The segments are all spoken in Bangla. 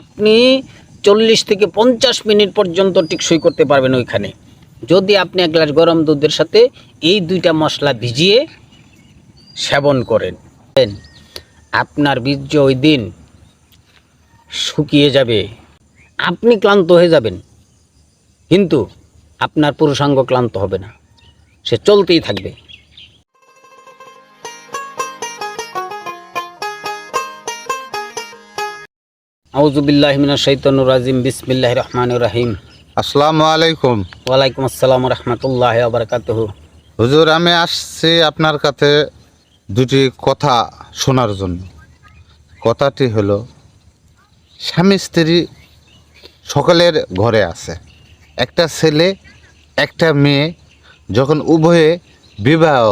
আপনি চল্লিশ থেকে পঞ্চাশ মিনিট পর্যন্ত টিকসই করতে পারবেন ওইখানে। যদি আপনি এক গ্লাস গরম দুধের সাথে এই দুইটা মশলা ভিজিয়ে সেবন করেন আপনার বীর্য ওই দিন শুকিয়ে যাবে। আপনি ক্লান্ত হয়ে যাবেন, কিন্তু আপনার পুরুষাঙ্গ ক্লান্ত হবে না। সে চলতেই থাকবে। আউজুবিল্লাহমিনা শৈতনুর রাজিম বিসমিল্লাহ রহমান রাহিম। আসসালামু আলাইকুম। ওয়ালাইকুম আসসালাম রহমতুল্লাহ আবরকাতহ হুজুর আমি আসছি আপনার কাছে দুটি কথা শোনার জন্য। কথাটি হলো স্বামী স্ত্রী সকলের ঘরে আছে। একটা ছেলে একটা মেয়ে যখন উভয়ে বিবাহ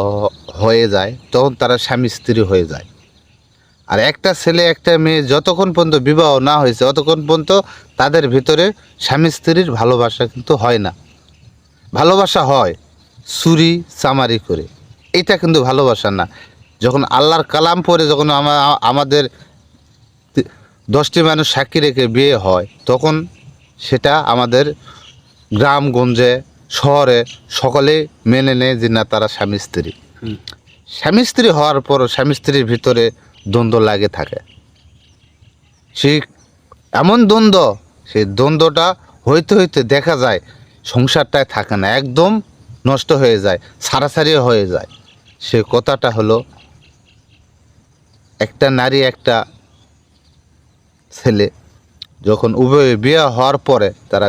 হয়ে যায় তখন তারা স্বামী স্ত্রী হয়ে যায়। আর একটা ছেলে একটা মেয়ে যতক্ষণ পর্যন্ত বিবাহ না হয়েছে ততক্ষণ পর্যন্ত তাদের ভিতরে স্বামী স্ত্রীর ভালোবাসা কিন্তু হয় না। ভালোবাসা হয় চুরি চামারি করে। এটা কিন্তু ভালোবাসা না। যখন আল্লাহর কালাম পরে যখন আমা- আমাদের দশটি মানুষ সাক্ষী রেখে বিয়ে হয় তখন সেটা আমাদের গ্রামগঞ্জে শহরে সকলে মেনে নেয় যে না তারা স্বামী স্ত্রী। স্বামী স্ত্রী হওয়ার পর স্বামী স্ত্রীর ভিতরে দ্বন্দ্ব লাগে থাকে। সেই এমন দ্বন্দ্ব সেই দ্বন্দ্বটা হইতে হইতে দেখা যায় সংসারটায় থাকে না, একদম নষ্ট হয়ে যায়, সারাসারি হয়ে যায়। সে কথাটা হলো, একটা নারী, একটা ছেলে যখন উভয়ে বিয়ে হওয়ার পরে তারা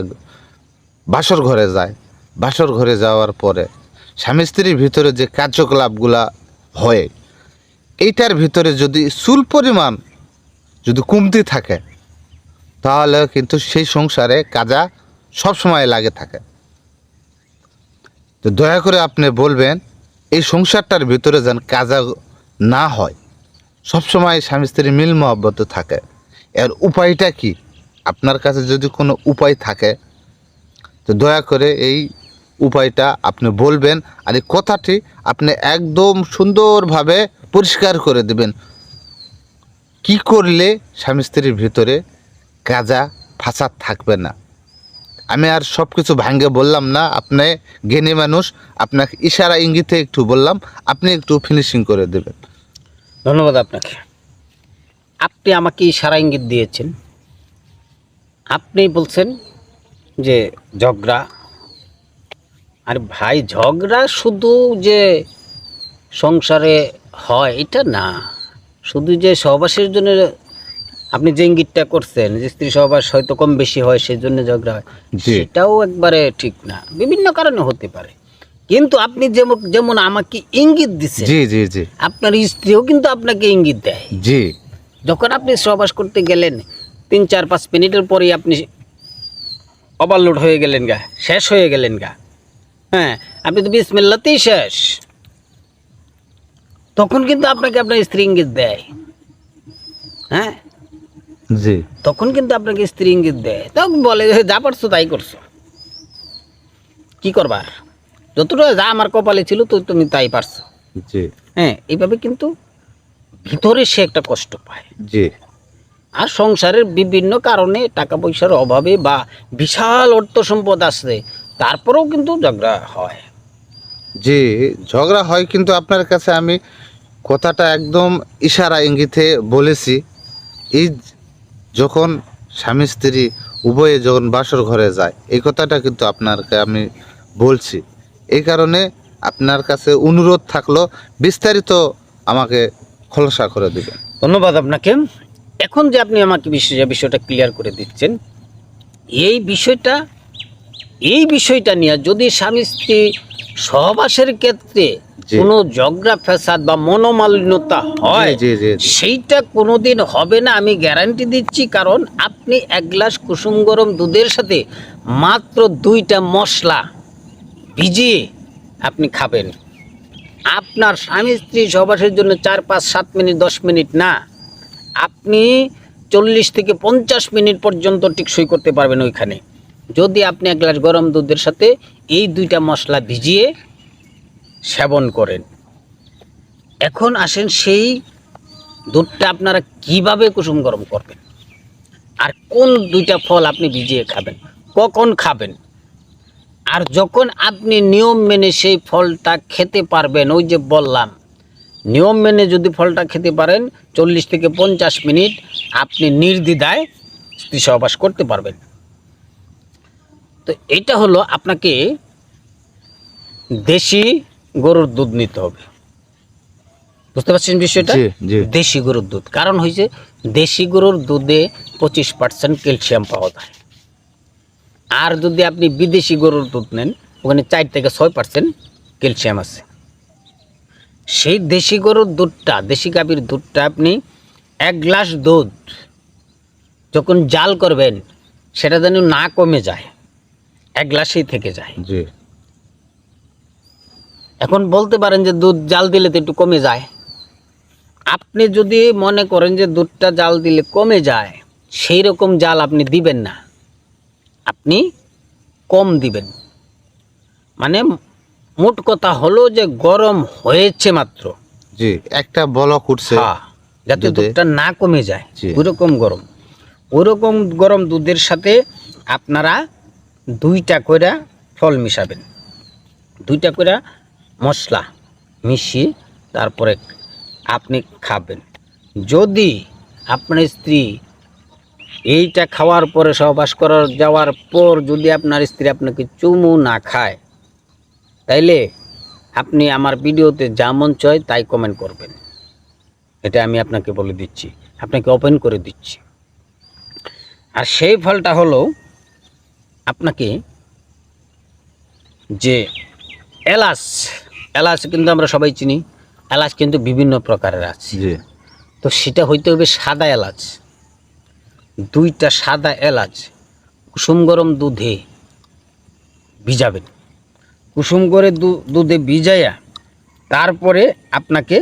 বাসর ঘরে যায়। বাসর ঘরে যাওয়ার পরে স্বামী স্ত্রীর ভিতরে যে কার্যকলাপগুলা হয় এইটার ভিতরে যদি চুল পরিমাণ যদি কমতি থাকে, তাহলে কিন্তু সেই সংসারে কাজা সবসময় লাগে থাকে। তো দয়া করে আপনি বলবেন, এই সংসারটার ভিতরে যেন কাজা না হয়, সবসময় স্বামী স্ত্রী মিল মহব্বত থাকে। এর উপায়টা কি? আপনার কাছে যদি কোনো উপায় থাকে, তো দয়া করে এই উপায়টা আপনি বলবেন। আর এই কথাটি আপনি একদম সুন্দরভাবে পরিষ্কার করে দেবেন। কি করলে স্বামী স্ত্রীর ভিতরে কাজা ফাঁসাদ থাকবে না? আমি আর সব কিছু ভাঙ্গে বললাম না, আপনি জ্ঞানী মানুষ, আপনাকে ইশারা ইঙ্গিতে একটু বললাম, আপনি একটু ফিনিশিং করে দেবেন। ধন্যবাদ আপনাকে। আপনি আমাকে ইশারা ইঙ্গিত দিয়েছেন। আপনি বলছেন যে ঝগড়া। আর ভাই, ঝগড়া শুধু যে সংসারে হয় এটা না। শুধু যে সহবাসের জন্য আপনি যে ইঙ্গিতটা করছেন যে স্ত্রী সহবাস হয়তো কম বেশি হয় সেই জন্য ঝগড়া হয়। সেটাও একবারে ঠিক না। বিভিন্ন কারণে হতে পারে। কিন্তু আপনি যেমন যেমন আমাকে ইঙ্গিত দিচ্ছেন জি জি জি। আপনার স্ত্রীও কিন্তু আপনাকে ইঙ্গিত দেয়। জি। যখন আপনি সহবাস করতে গেলেন তিন চার পাঁচ মিনিটের পরেই আপনি ওভারলোড হয়ে গেলেন গা শেষ হয়ে গেলেন গা। হ্যাঁ আপনি তো বিসমিল্লাতেই শেষ। তখন কিন্তু আপনাকে আপনার স্ত্রী ইঙ্গিত দেয়। হ্যাঁ? জি। তখন কিন্তু আপনাকে স্ত্রী ইঙ্গিত দেয়। তখন বলে যে, পারছ তাই করছ। কি করবার যতটা যা আমার কপালে ছিল তো তুমি তাই পারছ। জি। হ্যাঁ এইভাবে কিন্তু ভিতরে সে একটা কষ্ট পায়। জি। আর সংসারের বিভিন্ন কারণে টাকা পয়সার অভাবে বা বিশাল অর্থ সম্পদ আসছে তারপরেও কিন্তু ঝগড়া হয়। জি, ঝগড়া হয় কিন্তু আপনার কাছে আমি কথাটা একদম ইশারা ইঙ্গিতে বলেছি। এই যখন স্বামী স্ত্রী উভয়ে যখন বাসর ঘরে যায়, এই কথাটা কিন্তু আপনাকে আমি বলছি। এই কারণে আপনার কাছে অনুরোধ থাকল, বিস্তারিত আমাকে খোলসা করে দেবেন। ধন্যবাদ আপনাকে। এখন যে আপনি আমাকে বিষয় বিষয়টা ক্লিয়ার করে দিচ্ছেন, এই বিষয়টা এই বিষয়টা নিয়ে যদি স্বামী স্ত্রী সহবাসের ক্ষেত্রে। কোনো ঝগড়া ফ্যাসাদ বা মনোমালিন্যতা হয় সেইটা কোনোদিন হবে না আমি গ্যারান্টি দিচ্ছি। কারণ আপনি এক গ্লাস কুসুম গরম দুধের সাথে মাত্র দুইটা মশলা ভিজিয়ে আপনি খাবেন। আপনার স্বামী স্ত্রী সহবাসের জন্য চার পাঁচ সাত মিনিট দশ মিনিট না। আপনি চল্লিশ থেকে পঞ্চাশ মিনিট পর্যন্ত টিকসই করতে পারবেন ওইখানে। যদি আপনি এক গ্লাস গরম দুধের সাথে এই দুইটা মশলা ভিজিয়ে সেবন করেন। এখন আসেন সেই দুধটা আপনারা কীভাবে কুসুম গরম করবেন? আর কোন দুইটা ফল আপনি ভিজিয়ে খাবেন? কখন খাবেন? আর যখন আপনি নিয়ম মেনে সেই ফলটা খেতে পারবেন, ওই যে বললাম, নিয়ম মেনে যদি ফলটা খেতে পারেন, চল্লিশ থেকে পঞ্চাশ মিনিট আপনি নির্দ্বিধায় স্ত্রী সহবাস করতে পারবেন। তো এটা হলো আপনাকে দেশি গরুর দুধ নিতে হবে। বুঝতে পারছেন বিষয়টা? দেশি গরুর দুধ। কারণ হয়েছে দেশি গরুর দুধে পঁচিশ পার্সেন্ট ক্যালসিয়াম পাওয়া যায়। আর যদি আপনি বিদেশি গরুর দুধ নেন ওখানে চার থেকে ছয় পার্সেন্ট ক্যালসিয়াম আছে। সেই দেশি গরুর দুধটা দেশি গাভীর দুধটা আপনি এক গ্লাস দুধ যখন জাল করবেন সেটা যেন না কমে যায়। এক গ্লাসেই থেকে যায়। জি। এখন বলতে পারেন যে দুধ জাল দিলে তো একটু কমে যায়। আপনি যদি মনে করেন যে দুধটা জাল দিলে কমে যায় সেই রকম জাল আপনি দিবেন না। আপনি কম দিবেন। মানে মোট কথা হলো যে গরম হয়েছে মাত্র। জি একটা বলক উঠছে হ্যাঁ, যাতে দুধে। দুধটা না কমে যায়। ওরকম গরম। ওরকম গরম দুধের সাথে আপনারা দুইটা করে ফল মিশাবেন। দুইটা করে মশলা মিশিয়ে তারপরে আপনি খাবেন। যদি আপনার স্ত্রী এইটা খাওয়ার পরে সহবাস করার যাওয়ার পর যদি আপনার স্ত্রী আপনাকে চুমু না খায়, তাইলে আপনি আমার ভিডিওতে যা মন চায় তাই কমেন্ট করবেন। এটা আমি আপনাকে বলে দিচ্ছি। আপনাকে ওপেন করে দিচ্ছি। আর সেই ফলটা হলো আপনাকে যে এলাচ এলাচ কিন্তু আমরা সবাই চিনি এলাচ কিন্তু বিভিন্ন প্রকারের আছে। তো সেটা হইতে হবে সাদা এলাচ। দুইটা সাদা এলাচ কুসুম গরম দুধে ভিজাবেন। কুসুম করে দুধে ভিজাইয়া তারপরে আপনাকে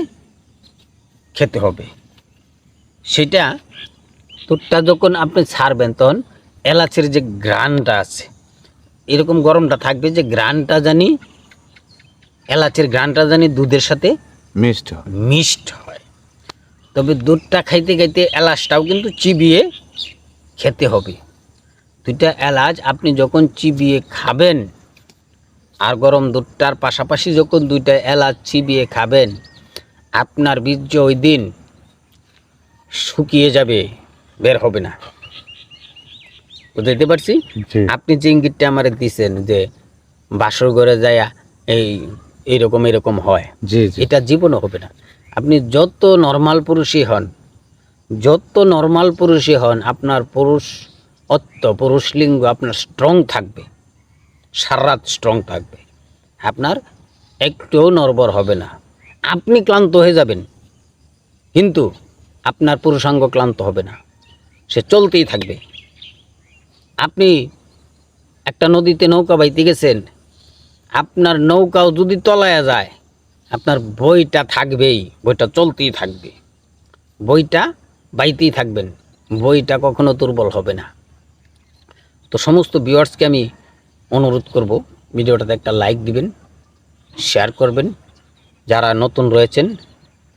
খেতে হবে। সেটা দুধটা যখন আপনি ছাড়বেন তখন এলাচের যে গ্রানটা আছে এরকম গরমটা থাকবে যে গ্রানটা জানি এলাচের গ্রানটা জানি দুধের সাথে মিষ্ট হয়। মিষ্ট হয়। তবে দুধটা খাইতে খাইতে এলাচটাও কিন্তু চিবিয়ে খেতে হবে। দুইটা এলাচ আপনি যখন চিবিয়ে খাবেন আর গরম দুধটার পাশাপাশি যখন দুইটা এলাচ চিবিয়ে খাবেন আপনার বীর্য ওই দিন শুকিয়ে যাবে বের হবে না। বুঝতে পারছি? আপনি যে ইঙ্গিতটা আমার দিছেন যে বাসর ঘরে যায়া এই এইরকম এরকম হয় এটা জীবনও হবে না। আপনি যত নর্মাল পুরুষই হন যত নর্মাল পুরুষই হন আপনার পুরুষ অত্য পুরুষ লিঙ্গ আপনার স্ট্রং থাকবে সারাত স্ট্রং থাকবে। আপনার একটুও নরবর হবে না। আপনি ক্লান্ত হয়ে যাবেন কিন্তু আপনার পুরুষাঙ্গ ক্লান্ত হবে না। সে চলতেই থাকবে। আপনি একটা নদীতে নৌকা বাইতে গেছেন, আপনার নৌকাও যদি তলায়া যায়, আপনার বইটা থাকবেই বইটা চলতেই থাকবে। বইটা বাইতেই থাকবেন বইটা কখনো দুর্বল হবে না। তো সমস্ত ভিউয়ার্সকে আমি অনুরোধ করব, ভিডিওটাতে একটা লাইক দিবেন, শেয়ার করবেন। যারা নতুন রয়েছেন,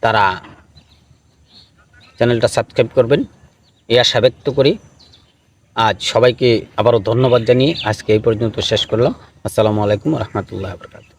তারা চ্যানেলটা সাবস্ক্রাইব করবেন। এই আশা ব্যক্ত করি আজ সবাইকে আবারও ধন্যবাদ জানিয়ে আজকে এই পর্যন্ত শেষ করলাম। আসসালামু আলাইকুম রহমতুল্লাহ বরকাত